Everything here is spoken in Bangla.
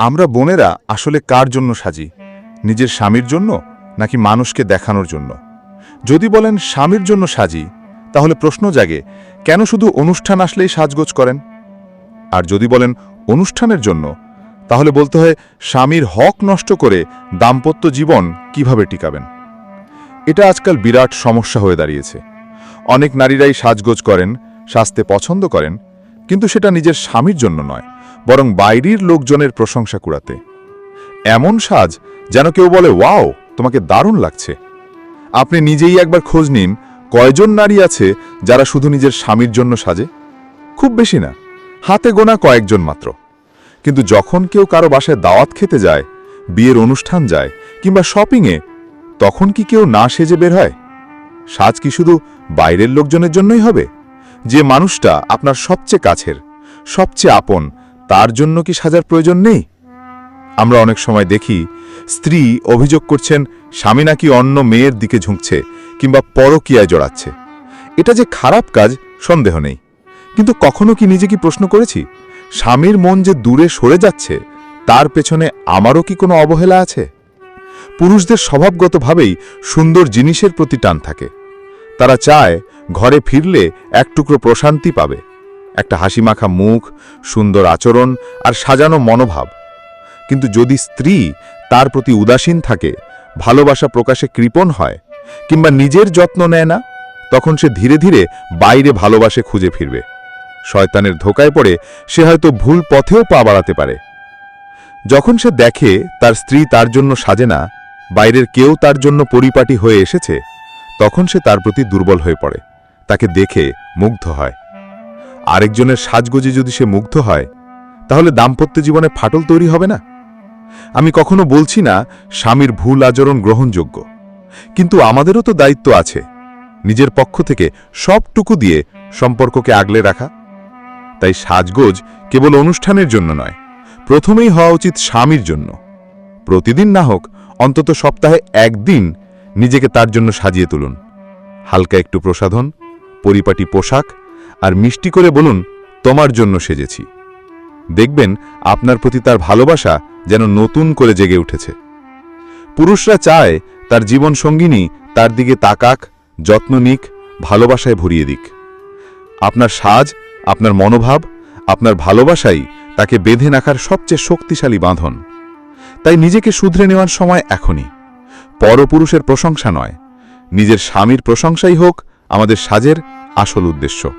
আমরা বোনেরা আসলে কার জন্য সাজি? নিজের স্বামীর জন্য নাকি মানুষকে দেখানোর জন্য? যদি বলেন স্বামীর জন্য সাজি, তাহলে প্রশ্ন জাগে, কেন শুধু অনুষ্ঠান আসলেই সাজগোজ করেন? আর যদি বলেন অনুষ্ঠানের জন্য, তাহলে বলতে হয় স্বামীর হক নষ্ট করে দাম্পত্য জীবন কীভাবে টিকাবেন? এটা আজকাল বিরাট সমস্যা হয়ে দাঁড়িয়েছে। অনেক নারীরাই সাজগোজ করেন, সাজতে পছন্দ করেন কিন্তু সেটা নিজের স্বামীর জন্য নয়, বরং বাইরের লোকজনের প্রশংসা কুড়াতে। এমন সাজ যেন কেউ বলে, ওয়াও, তোমাকে দারুণ লাগছে। আপনি নিজেই একবার খোঁজ নিন, কয়জন নারী আছে যারা শুধু নিজের স্বামীর জন্য সাজে? খুব বেশি না, হাতে গোনা কয়েকজন মাত্র। কিন্তু যখন কেউ কারও বাসায় দাওয়াত খেতে যায়, বিয়ের অনুষ্ঠান যায়, কিংবা শপিংয়ে, তখন কি কেউ না সেজে বের হয়? সাজ কি শুধু বাইরের লোকজনের জন্যই হবে? যে মানুষটা আপনার সবচেয়ে কাছের, সবচেয়ে আপন, তার জন্য কি সাজার প্রয়োজন নেই? আমরা অনেক সময় দেখি স্ত্রী অভিযোগ করছেন, স্বামী নাকি অন্য মেয়ের দিকে ঝুঁকছে কিংবা পরকীয়ায় জড়াচ্ছে। এটা যে খারাপ কাজ, সন্দেহ নেই। কিন্তু কখনো কি নিজে কি প্রশ্ন করেছি? স্বামীর মন যে দূরে সরে যাচ্ছে, তার পেছনে আমারও কি কোনো অবহেলা আছে? পুরুষদের স্বভাবগতভাবেই সুন্দর জিনিসের প্রতি টান থাকে। তারা চায় ঘরে ফিরলে এক টুকরো প্রশান্তি পাবে। একটা হাসিমাখা মুখ, সুন্দর আচরণ আর সাজানো মনোভাব। কিন্তু যদি স্ত্রী তার প্রতি উদাসীন থাকে, ভালোবাসা প্রকাশে কৃপণ হয় কিংবা নিজের যত্ন নেয় না, তখন সে ধীরে ধীরে বাইরে ভালোবাসে খুঁজে ফিরবে। শয়তানের ধোকায় পড়ে সে হয়তো ভুল পথেও পা বাড়াতে পারে। যখন সে দেখে তার স্ত্রী তার জন্য সাজে না, বাইরের কেউ তার জন্য পরিপাটি হয়ে এসেছে তখন সে তার প্রতি দুর্বল হয়ে পড়ে। তাকে দেখে মুগ্ধ হয়। আরেকজনের সাজগোজে যদি সে মুগ্ধ হয়, তাহলে দাম্পত্য জীবনে ফাটল তৈরি হবে না? আমি কখনো বলছি না, স্বামীর ভুল আচরণ গ্রহণযোগ্য। কিন্তু আমাদেরও তো দায়িত্ব আছে। নিজের পক্ষ থেকে সবটুকু দিয়ে সম্পর্ককে আগলে রাখা। তাই সাজগোজ কেবল অনুষ্ঠানের জন্য নয়, প্রথমেই হওয়া উচিত স্বামীর জন্য। প্রতিদিন না হোক, অন্তত সপ্তাহে একদিন নিজেকে তার জন্য সাজিয়ে তুলুন। হালকা একটু প্রসাধন, পরিপাটি পোশাক আর মিষ্টি করে বলুন, তোমার জন্য সেজেছি। দেখবেন আপনার প্রতি তার ভালোবাসা যেন নতুন করে জেগে উঠেছে। পুরুষরা চায় তার জীবন সঙ্গিনী তার দিকে তাকাক, যত্ন নিক, ভালোবাসায় ভরিয়ে দিক। আপনার সাজ, আপনার মনোভাব, আপনার ভালোবাসাই তাকে বেঁধে রাখার সবচেয়ে শক্তিশালী বাঁধন। তাই নিজেকে শুধরে নেওয়ার সময় এখনই। পরপুরুষের প্রশংসা নয়। নিজের স্বামীর প্রশংসাই হোক আমাদের সাজের আসল উদ্দেশ্য।